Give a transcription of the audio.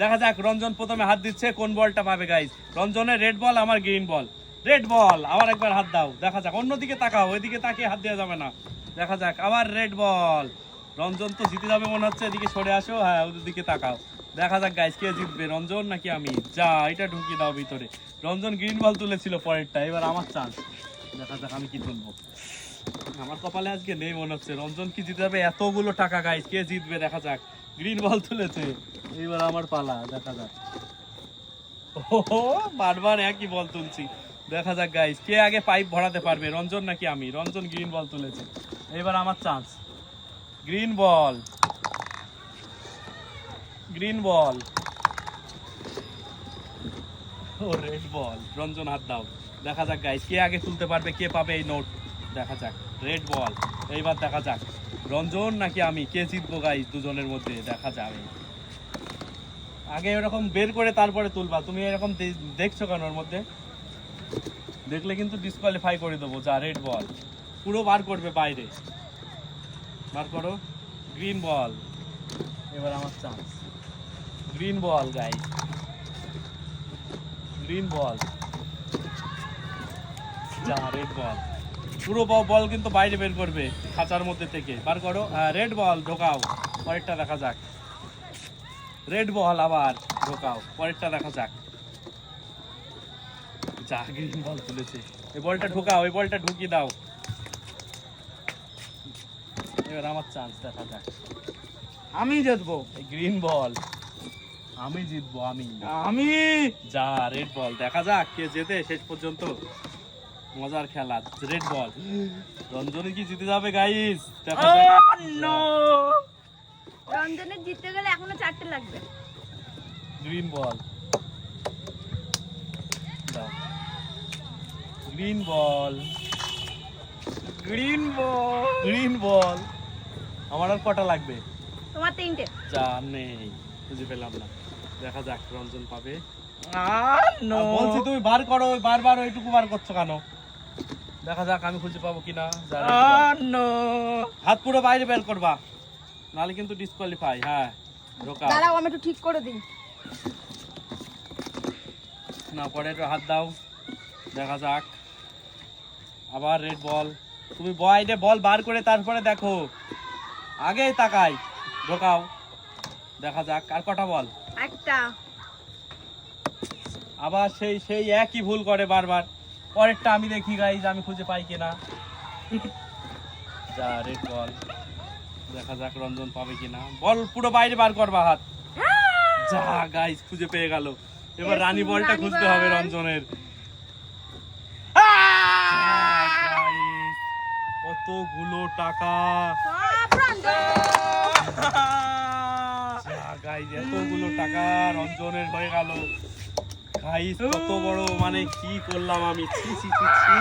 দেখা যাক, রঞ্জন প্রথমে হাত দিচ্ছে, কোন বলটা পাবে গাইস রঞ্জনের রেড বল আমার গ্রিন বল রেড বল আবার একবার হাত দাও। দেখা যাক, অন্যদিকে তাকাও ওইদিকে তাকিয়ে হাত দেওয়া যাবে না। দেখা যাক, আবার রেড বল রঞ্জন তো জিতে যাবে মনে হচ্ছে, এদিকে সরে আসো হ্যাঁ ওদের দিকে তাকাও। দেখা যাক গাইস কে জিতবে, রঞ্জন নাকি আমি? যা, এটা ঢুকিয়ে দাও ভিতরে। রঞ্জন গ্রিন বল তুলেছিল পরেরটা, এবার আমার চান্স দেখা যাক, আমি কি তুলবো আমার কপালে আজকে নেই মনে হচ্ছে। রঞ্জন কি জিতে যাবে? এতগুলো টাকা গাইস কে জিতবে? দেখা যাক। গ্রিন বল তুলেছে। এইবার আমার পালা, দেখা যাক। ওহো বারবার একই বল তুলছি। দেখা যাক গাইস কে আগে পাইপ ভরাতে পারবে, রঞ্জন নাকি আমি? রঞ্জন গ্রিন বল তুলেছে। এবার আমার chance green ball green ball ও রেড বল রঞ্জন হাত দাও। দেখা যাক গাইস কে আগে তুলতে পারবে, কে পাবে এই নোট দেখা যাক। রেড বল এইবার দেখা যাক। রঞ্জন নাকি আমি? কে জিতবো গাই দুজনের মধ্যে দেখা যাবে আগে এরকম বের করে তারপরে তুলবা। তুমি এরকম দেখছ কেন ওর মধ্যে? দেখলে কিন্তু ডিসকোয়ালিফাই করে দেবো, যা রেড বল পুরো বার করবে বাইরে। বার করো। গ্রিন বল এবার আমার চান্স গ্রিন বল গাই গ্রিন বল যা রেড বল পুরো বল কিন্তু বাইরে বের করবে খাঁচার মধ্যে থেকে। বার করো। রেড বল ঢোকাও। পরেরটা দেখা যাক। রেড বল আবার ঢোকাও। পরেরটা দেখা যাক। যা গ্রিন বল তুলেছে। এই বলটা ঢোকাও এই বলটা ঢুকিয়ে দাও। এবার আমার চান্স দেখা যাক। আমি জিতবো। এই গ্রিন বল আমি জিতবো আমি। আমি? যা রেড বল দেখা যাক কে জেতে শেষ পর্যন্ত। মজার খেলা রেড বল রঞ্জনে কি জিতে যাবে গাইস রঞ্জনের জিততে গেলে এখনও চারটে লাগবে। Green ball green ball green ball green ball আমার আর কটা লাগবে? তোমার তিনটে। যা নেই। খুঁজে পেলাম না। দেখা যাক রঞ্জন পাবে। বলছি তুমি বার করো ওই বারবার ওইটুকু বার করছ কেন? দেখা যাক আমি খুঁজে পাবো কিনা। হাত পুরো বাইরে বের করবা। নাহলে কিন্তু ডিসকোয়ালিফাই হ্যাঁ ঢোকা। দাঁড়াও আমি একটু ঠিক করে দিই। না পরে একটু হাত দাও। দেখা যাক। আবার রেড বল তুমি বাইরে বল বার করে তারপরে দেখো। আগে তাকাই। ঢোকাও। দেখা যাক আর কটা বল একটা। আবার সেই সেই একই ভুল করে বারবার। পরেরটা আমি দেখি গাইজ আমি খুঁজে পাই কিনা। যা রেড বল দেখা যাক রঞ্জন পাবে কিনা। বল পুরো বাইরে বার করবা হাত যা গাইজ খুঁজে পেয়ে গেল। এবার রানী বলটা খুঁজতে হবে রঞ্জনের। কতগুলো টাকা। এতগুলো টাকা রঞ্জনের হয়ে গেল। গাইজ কত বড় মানে কি করলাম আমি? ছি ছি ছি।